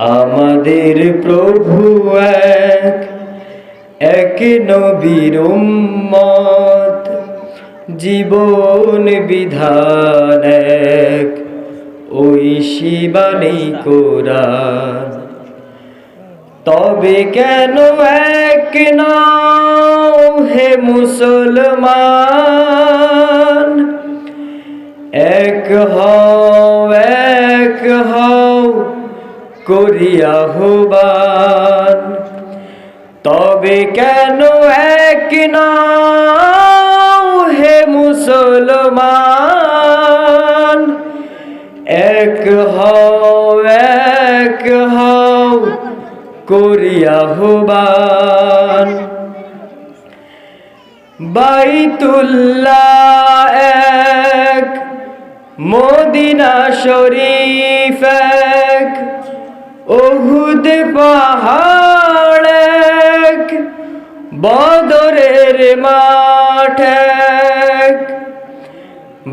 আমাদের প্রভু এক এক নবীর উম্মত, জীবন বিধান এক, ওই শিবানী কোরআন। তবে কেন এক নাও হে মুসলমান? এক হও করিয়া হবান তবে কেন এক নাও হে মুসলমান? এক হও এক হও করিয়া হবান বাইতুল্লাহ এক মদিনা শরীফ পাহাড় বদরের মাঠ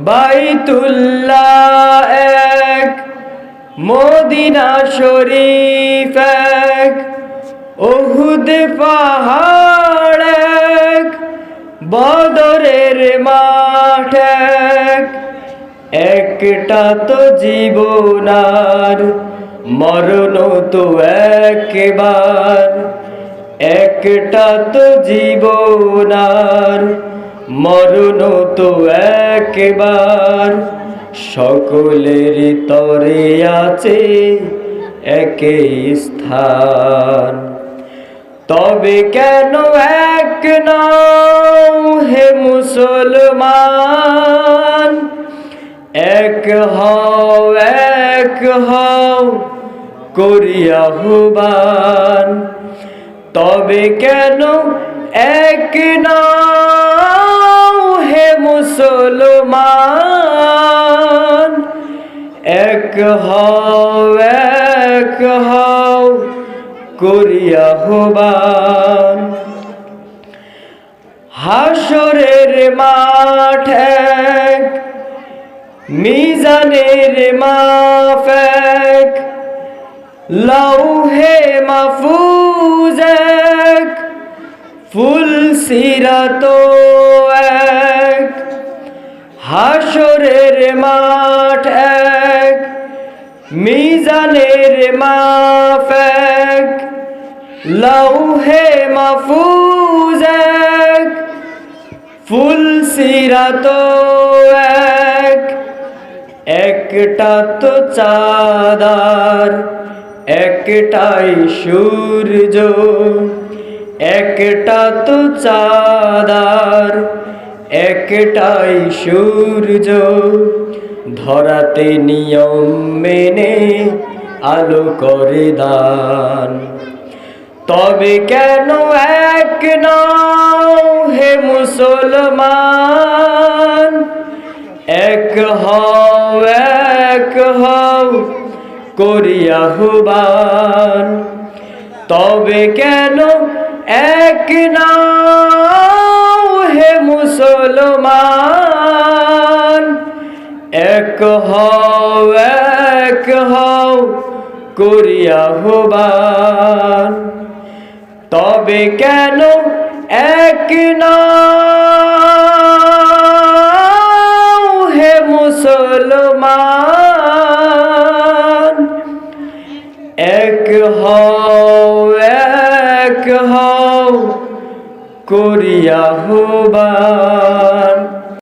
বাইতুল্লাহ এক মদিনা শরীফ এক ওহুদ পাহাড় এক বদরের মাঠ এক একটা তো জীবনার মরণ তো একবার, একটা তো জীবনার মরণ তো একবার, সকলের তরে আছে একই স্থান। তবে কেন এক নাও হে মুসলমান? এক হও এক হও করিয়া হুবান তবে কেন এক নাও হে মুসলমান? এক হও এক হও করিয়া হবান হাসরের মাঠ এক মিজানের মাফেক লৌহে মাফুজ এক ফুল সিরাত এক হাসরের মাঠ এক মিজানের মাফেক লৌহে মাফুজ এক ফুল সিরাত এক একটা তো চাঁদার একটাই সূর্য, একটা তো চাঁদার, একটাই সূর্য। ধরাতে নিয়ম মেনে আলো করে দান। তবে কেন এক নাও হে মুসলমান? এক হও এক হও করিয়া হুবান। তবে কেন এক হে মুসলমান? এক হও এক হও করিয়া হবান। তবে কেন এক নাও হও করিয়া হবান।